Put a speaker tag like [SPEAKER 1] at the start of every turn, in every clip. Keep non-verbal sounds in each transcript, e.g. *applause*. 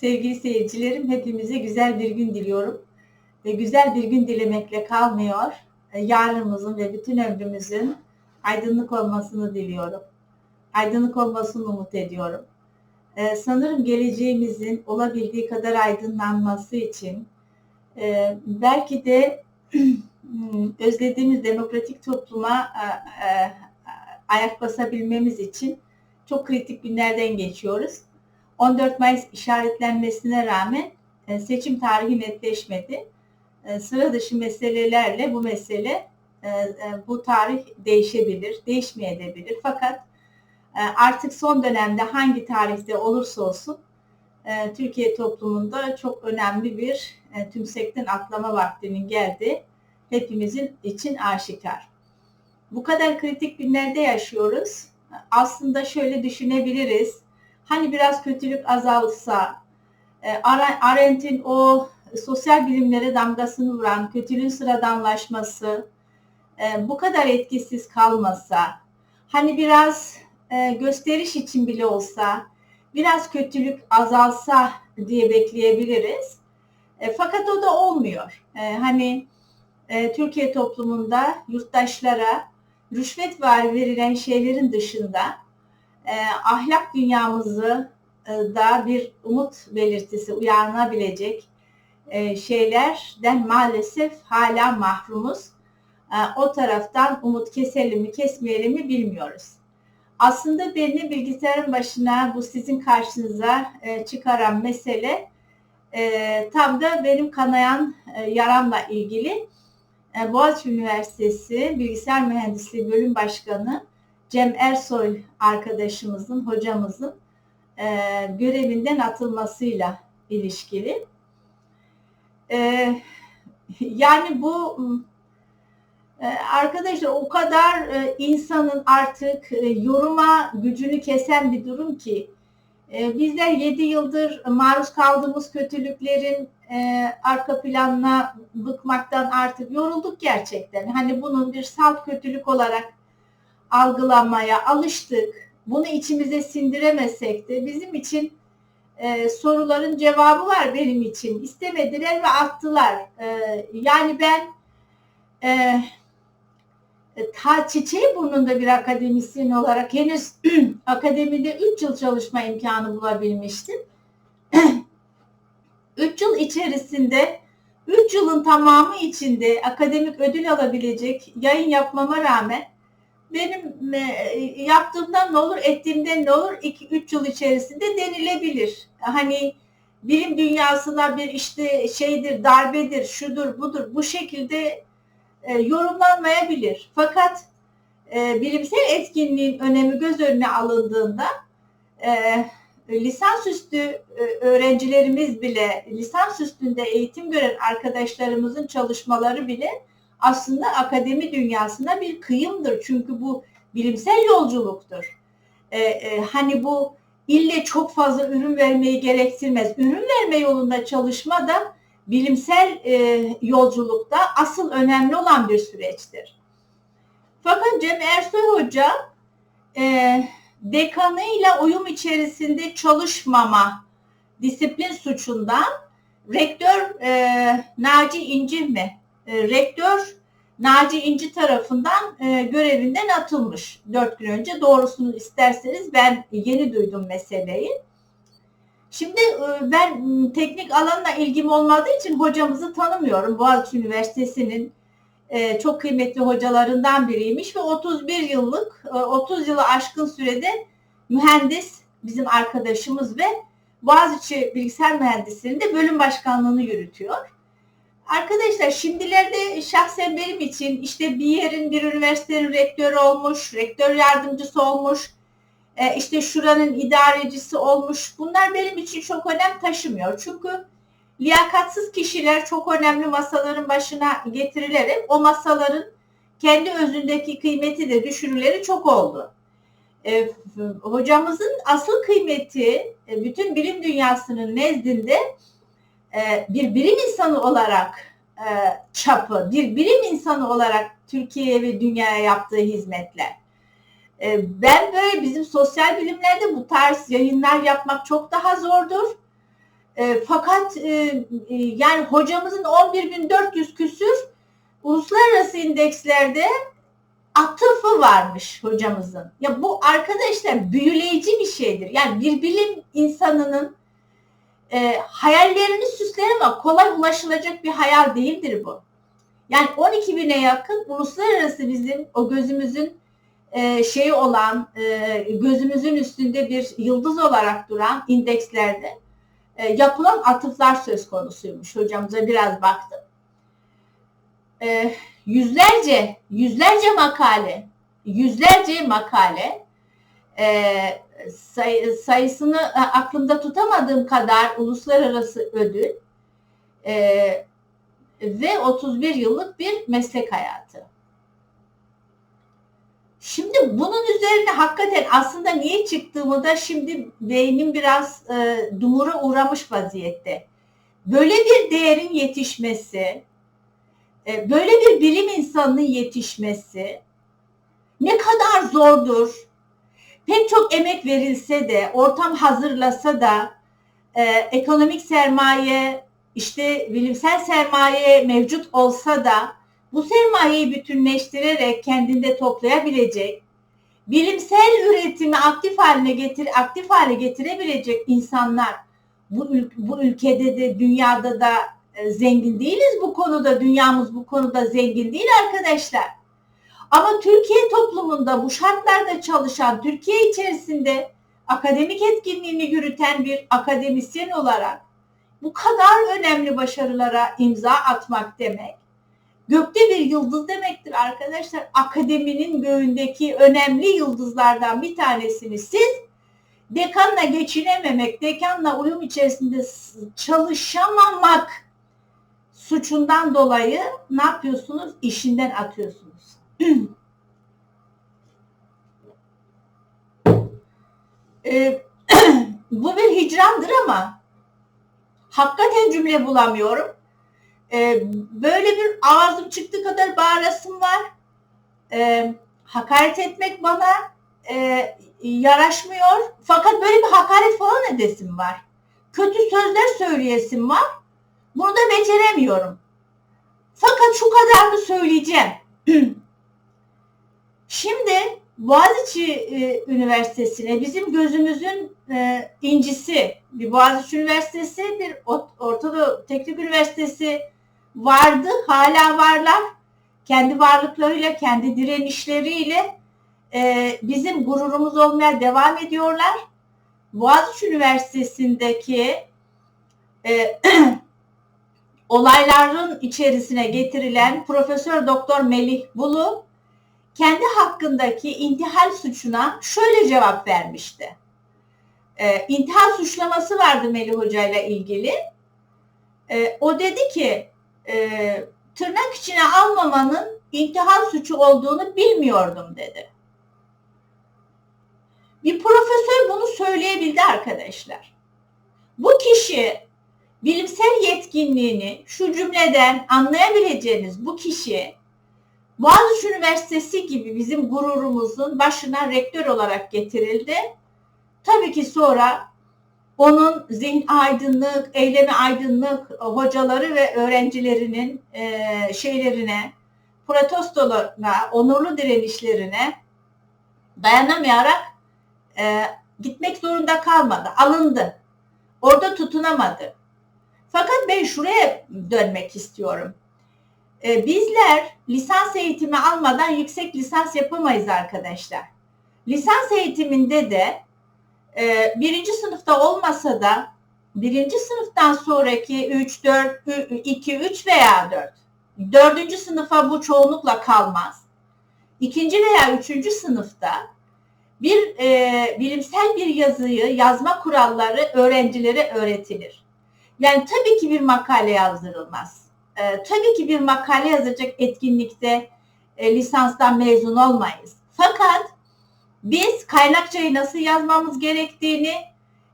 [SPEAKER 1] Sevgili seyircilerim, hepimize güzel bir gün diliyorum. Ve güzel bir gün dilemekle kalmıyor. E, yarınımızın ve bütün ömrümüzün aydınlık olmasını diliyorum. Aydınlık olmasını umut ediyorum. Ee, sanırım geleceğimizin olabildiği kadar aydınlanması için e, belki de *clears throat* özlediğimiz demokratik topluma e, e, ayak basabilmemiz için çok kritik günlerden geçiyoruz. 14 Mayıs işaretlenmesine rağmen e, seçim tarihi netleşmedi. E, sıra dışı meselelerle bu mesele e, bu tarih değişebilir, değişmeyebilir. Fakat artık son dönemde hangi tarihte olursa olsun Türkiye toplumunda çok önemli bir tümsekten atlama vaktinin geldi. Hepimizin için aşikar. Bu kadar kritik günlerde yaşıyoruz. Aslında şöyle düşünebiliriz hani biraz kötülük azalsa, e, Arendt'in o sosyal bilimlere damgasını vuran kötülüğün sıradanlaşması e, bu kadar etkisiz kalmasa, hani biraz e, gösteriş için bile olsa, biraz kötülük azalsa diye bekleyebiliriz. Fakat o da olmuyor. Hani Türkiye toplumunda yurttaşlara rüşvet var verilen şeylerin dışında e, ahlak dünyamızı e, da bir umut belirtisi uyarınabilecek e, şeylerden maalesef hala mahrumuz. E, o taraftan umut keselim mi kesmeyelim mi bilmiyoruz. Aslında beni bilgisayarın başına bu sizin karşınıza e, çıkaran mesele e, tam da benim kanayan e, yaramla ilgili. E, Boğaziçi Üniversitesi Bilgisayar Mühendisliği Bölüm Başkanı Cem Ersoy arkadaşımızın, hocamızın e, görevinden atılmasıyla ilişkili. E, yani bu e, arkadaşlar o kadar e, insanın artık e, yoruma gücünü kesen bir durum ki e, bizler 7 yıldır maruz kaldığımız kötülüklerin e, arka planına bıkmaktan artık yorulduk gerçekten. Hani bunun bir salt kötülük olarak algılamaya alıştık. Bunu içimize sindiremesek de bizim için e, soruların cevabı var benim için. İstemediler ve attılar. E, yani ben e, ta çiçeği burnunda bir akademisyen olarak henüz *clears throat* akademide 3 yıl çalışma imkanı bulabilmiştim. *clears throat* 3 yıl içerisinde 3 yılın tamamı içinde akademik ödül alabilecek yayın yapmama rağmen benim e, yaptığımdan ne olur, ettiğimden ne olur 2-3 yıl içerisinde denilebilir. Hani bilim dünyasına bir işte şeydir, darbedir, şudur, budur bu şekilde e, yorumlanmayabilir. Fakat e, bilimsel etkinliğin önemi göz önüne alındığında e, lisansüstü e, öğrencilerimiz bile, lisansüstünde eğitim gören arkadaşlarımızın çalışmaları bile aslında akademi dünyasına bir kıyımdır. Çünkü bu bilimsel yolculuktur. Ee, e, hani bu ille çok fazla ürün vermeyi gerektirmez. Ürün verme yolunda çalışma da bilimsel e, yolculukta asıl önemli olan bir süreçtir. Fakat Cem Ersoy Hoca e, dekanıyla uyum içerisinde çalışmama disiplin suçundan rektör e, Naci İnci mi e, rektör Naci İnci tarafından e, görevinden atılmış dört gün önce. Doğrusunu isterseniz ben yeni duydum meseleyi. Şimdi e, ben teknik alanla ilgim olmadığı için hocamızı tanımıyorum. Boğaziçi Üniversitesi'nin çok kıymetli hocalarından biriymiş ve 31 yıllık, e, 30 yılı aşkın sürede mühendis bizim arkadaşımız ve Boğaziçi Bilgisayar Mühendisliği'nde bölüm başkanlığını yürütüyor. Arkadaşlar şimdilerde şahsen benim için işte bir yerin bir üniversitenin rektörü olmuş, rektör yardımcısı olmuş, e, işte şuranın idarecisi olmuş. Bunlar benim için çok önem taşımıyor. Çünkü liyakatsız kişiler çok önemli masaların başına getirilerek o masaların kendi özündeki kıymeti de düşürüleri çok oldu. E, hocamızın asıl kıymeti e, bütün bilim dünyasının nezdinde bir bilim insanı olarak e, çapı, bir bilim insanı olarak Türkiye'ye ve dünyaya yaptığı hizmetler. E, ben böyle bizim sosyal bilimlerde bu tarz yayınlar yapmak çok daha zordur. E, fakat e, e, yani hocamızın 11.400 küsür uluslararası indekslerde atıfı varmış hocamızın. Ya bu arkadaşlar büyüleyici bir şeydir. Yani bir bilim insanının e, hayallerini süsler ama kolay ulaşılacak bir hayal değildir bu. Yani 12 bine yakın uluslararası bizim o gözümüzün e, şeyi olan e, gözümüzün üstünde bir yıldız olarak duran indekslerde e, yapılan atıflar söz konusuymuş. Hocamıza biraz baktım. E, yüzlerce, yüzlerce makale, yüzlerce makale e, say, sayısını e, aklımda tutamadığım kadar uluslararası ödül e, ve 31 yıllık bir meslek hayatı. Şimdi bunun üzerine hakikaten aslında niye çıktığımı da şimdi beynim biraz e, dumura uğramış vaziyette. Böyle bir değerin yetişmesi, e, böyle bir bilim insanının yetişmesi ne kadar zordur. Pek çok emek verilse de, ortam hazırlasa da, e, ekonomik sermaye, işte bilimsel sermaye mevcut olsa da bu sermayeyi bütünleştirerek kendinde toplayabilecek, bilimsel üretimi aktif haline getir aktif hale getirebilecek insanlar bu, ül bu ülkede de dünyada da e, zengin değiliz bu konuda. Dünyamız bu konuda zengin değil arkadaşlar. Ama Türkiye toplumunda bu şartlarda çalışan, Türkiye içerisinde akademik etkinliğini yürüten bir akademisyen olarak bu kadar önemli başarılara imza atmak demek gökte bir yıldız demektir arkadaşlar. Akademinin göğündeki önemli yıldızlardan bir tanesini siz dekanla geçinememek, dekanla uyum içerisinde çalışamamak suçundan dolayı ne yapıyorsunuz? İşinden atıyorsunuz. Ee, *clears throat* bu bir hicrandır ama hakikaten cümle bulamıyorum. Ee, böyle bir ağzım çıktı kadar bağırasım var. Ee, hakaret etmek bana e, yaraşmıyor. Fakat böyle bir hakaret falan edesim var. Kötü sözler söyleyesim var. Bunu da beceremiyorum. Fakat şu kadarını söyleyeceğim. *clears throat* Şimdi Boğaziçi e, Üniversitesi'ne bizim gözümüzün e, incisi bir Boğaziçi Üniversitesi, bir Ortadoğu Teknik Üniversitesi vardı, hala varlar. Kendi varlıklarıyla, kendi direnişleriyle e, bizim gururumuz olmaya devam ediyorlar. Boğaziçi Üniversitesi'ndeki e, *clears throat* olayların içerisine getirilen Profesör Doktor Melih Bulu kendi hakkındaki intihal suçuna şöyle cevap vermişti. E, intihal suçlaması vardı Melih Hoca ile ilgili. E, o dedi ki e, tırnak içine almamanın intihal suçu olduğunu bilmiyordum dedi. Bir profesör bunu söyleyebildi arkadaşlar. Bu kişi bilimsel yetkinliğini şu cümleden anlayabileceğiniz bu kişi Boğaziçi Üniversitesi gibi bizim gururumuzun başına rektör olarak getirildi. Tabii ki sonra onun zihin aydınlık, eylemi aydınlık hocaları ve öğrencilerinin e, şeylerine, protestolarına, onurlu direnişlerine dayanamayarak e, gitmek zorunda kalmadı, alındı. Orada tutunamadı. Fakat ben şuraya dönmek istiyorum. E, bizler lisans eğitimi almadan yüksek lisans yapamayız arkadaşlar. Lisans eğitiminde de e, birinci sınıfta olmasa da birinci sınıftan sonraki 3, 4, 2, 3 veya 4. Dördüncü sınıfa bu çoğunlukla kalmaz. İkinci veya üçüncü sınıfta bir e, bilimsel bir yazıyı, yazma kuralları öğrencilere öğretilir. Yani tabii ki bir makale yazdırılmaz. E, tabii ki bir makale yazacak etkinlikte e, lisanstan mezun olmayız. Fakat biz kaynakçayı nasıl yazmamız gerektiğini,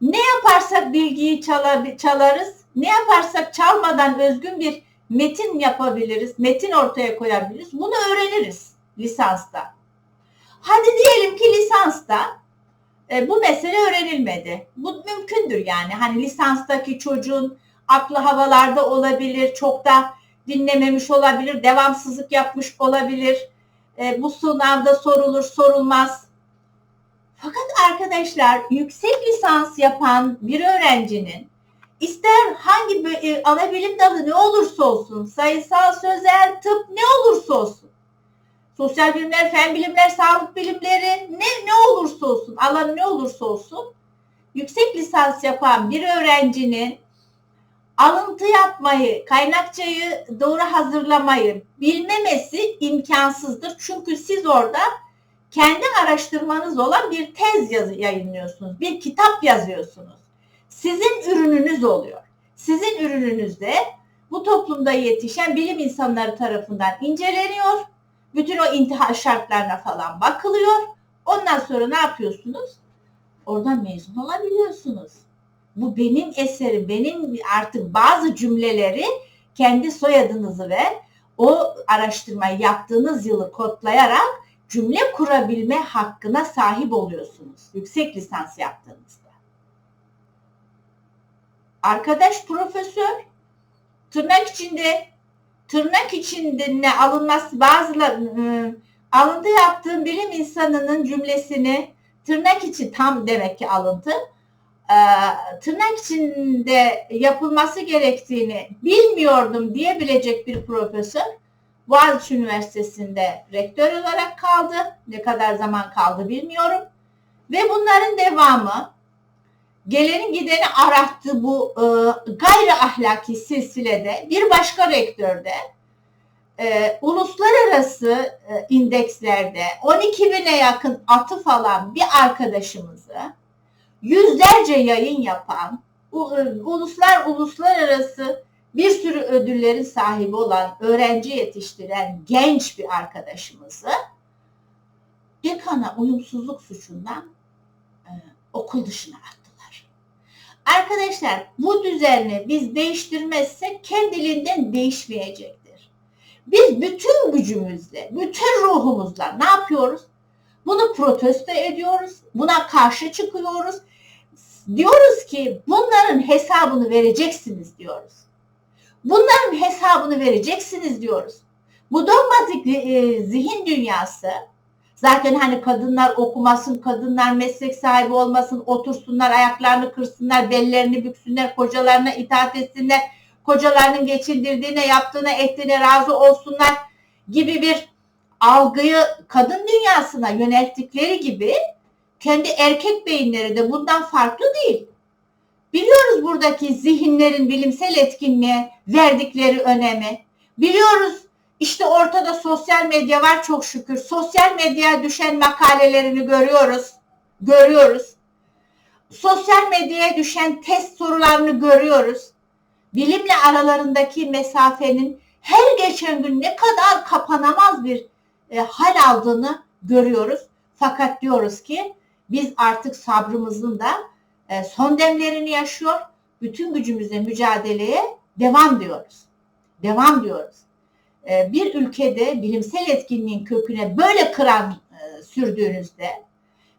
[SPEAKER 1] ne yaparsak bilgiyi çalarız, ne yaparsak çalmadan özgün bir metin yapabiliriz, metin ortaya koyabiliriz. Bunu öğreniriz lisansta. Hadi diyelim ki lisansta E, bu mesele öğrenilmedi. Bu mümkündür yani. Hani lisanstaki çocuğun aklı havalarda olabilir, çok da dinlememiş olabilir, devamsızlık yapmış olabilir. E, bu sınavda sorulur, sorulmaz. Fakat arkadaşlar yüksek lisans yapan bir öğrencinin ister hangi e, ana dalı ne olursa olsun, sayısal, sözel, tıp ne olursa olsun, sosyal bilimler, fen bilimler, sağlık bilimleri ne ne olursa olsun, alan ne olursa olsun yüksek lisans yapan bir öğrencinin alıntı yapmayı, kaynakçayı doğru hazırlamayı bilmemesi imkansızdır. Çünkü siz orada kendi araştırmanız olan bir tez yazı yayınlıyorsunuz, bir kitap yazıyorsunuz. Sizin ürününüz oluyor. Sizin ürününüzde bu toplumda yetişen bilim insanları tarafından inceleniyor. Bütün o intihar şartlarına falan bakılıyor. Ondan sonra ne yapıyorsunuz? Oradan mezun olabiliyorsunuz. Bu benim eserim, benim artık bazı cümleleri kendi soyadınızı ve o araştırmayı yaptığınız yılı kodlayarak cümle kurabilme hakkına sahip oluyorsunuz yüksek lisans yaptığınızda. Arkadaş profesör tırnak içinde tırnak içinde ne alınması bazıları ıı, alıntı yaptığım bilim insanının cümlesini tırnak içi tam demek ki alıntı tırnak içinde yapılması gerektiğini bilmiyordum diyebilecek bir profesör Boğaziçi Üniversitesi'nde rektör olarak kaldı. Ne kadar zaman kaldı bilmiyorum. Ve bunların devamı geleni gideni arattı bu e, gayri ahlaki silsilede bir başka rektörde e, uluslararası e, indekslerde 12 bine yakın atıf alan bir arkadaşımızı yüzlerce yayın yapan e, uluslar uluslararası bir sürü ödüllerin sahibi olan öğrenci yetiştiren genç bir arkadaşımızı dekana uyumsuzluk suçundan e, okul dışına attılar. Arkadaşlar bu düzeni biz değiştirmezsek kendiliğinden değişmeyecektir. Biz bütün gücümüzle, bütün ruhumuzla ne yapıyoruz? Bunu protesto ediyoruz, buna karşı çıkıyoruz. Diyoruz ki bunların hesabını vereceksiniz diyoruz. Bunların hesabını vereceksiniz diyoruz. Bu dogmatik e, zihin dünyası zaten hani kadınlar okumasın, kadınlar meslek sahibi olmasın, otursunlar, ayaklarını kırsınlar, bellerini büksünler, kocalarına itaat etsinler, kocalarının geçindirdiğine, yaptığına, ettiğine razı olsunlar gibi bir algıyı kadın dünyasına yönelttikleri gibi kendi erkek beyinleri de bundan farklı değil. Biliyoruz buradaki zihinlerin bilimsel etkinliğe verdikleri önemi. Biliyoruz işte ortada sosyal medya var çok şükür. Sosyal medyaya düşen makalelerini görüyoruz. Görüyoruz. Sosyal medyaya düşen test sorularını görüyoruz. Bilimle aralarındaki mesafenin her geçen gün ne kadar kapanamaz bir e, hal aldığını görüyoruz. Fakat diyoruz ki biz artık sabrımızın da e, son demlerini yaşıyor. Bütün gücümüzle mücadeleye devam diyoruz. Devam diyoruz. E, bir ülkede bilimsel etkinliğin köküne böyle kıran e, sürdüğünüzde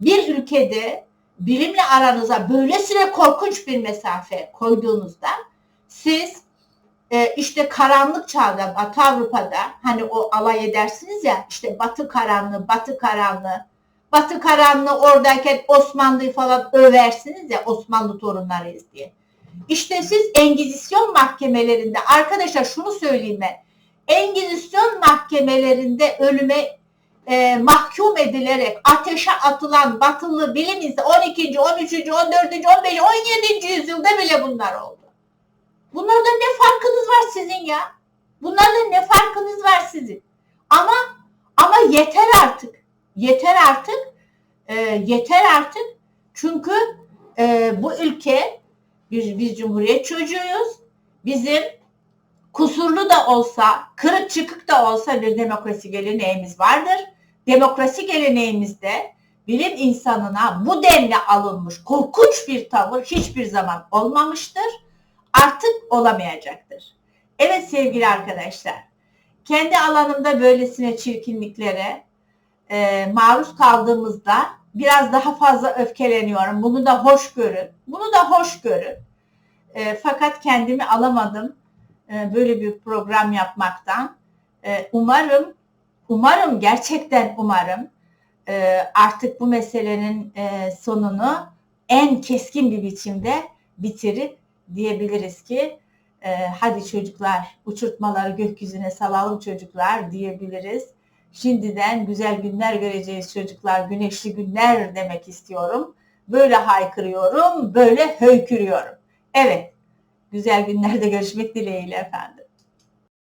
[SPEAKER 1] bir ülkede bilimle aranıza böylesine korkunç bir mesafe koyduğunuzda siz e, işte karanlık çağda Batı Avrupa'da hani o alay edersiniz ya işte Batı karanlığı, Batı karanlığı Batı karanlığı oradayken Osmanlı'yı falan översiniz ya Osmanlı torunlarıyız diye. İşte siz Engizisyon mahkemelerinde arkadaşlar şunu söyleyeyim ben. Engizisyon mahkemelerinde ölüme e, mahkum edilerek ateşe atılan batılı bilim insanı 12. 13. 14. 15. 17. yüzyılda bile bunlar oldu. Bunlardan ne farkınız var sizin ya? Bunlardan ne farkınız var sizin? Ama ama yeter artık. Yeter artık. E, yeter artık. Çünkü e, bu ülke biz, biz cumhuriyet çocuğuyuz. Bizim kusurlu da olsa, kırık çıkık da olsa bir demokrasi geleneğimiz vardır. Demokrasi geleneğimizde bilim insanına bu denli alınmış korkunç bir tavır hiçbir zaman olmamıştır. Artık olamayacaktır. Evet sevgili arkadaşlar, kendi alanımda böylesine çirkinliklere e, maruz kaldığımızda biraz daha fazla öfkeleniyorum. Bunu da hoş görün. Bunu da hoş görün. E, fakat kendimi alamadım e, böyle bir program yapmaktan. E, umarım, umarım gerçekten umarım e, artık bu meselenin e, sonunu en keskin bir biçimde bitirip diyebiliriz ki e, hadi çocuklar uçurtmaları gökyüzüne salalım çocuklar diyebiliriz. Şimdiden güzel günler göreceğiz çocuklar, güneşli günler demek istiyorum. Böyle haykırıyorum, böyle höykürüyorum. Evet, güzel günlerde görüşmek dileğiyle efendim.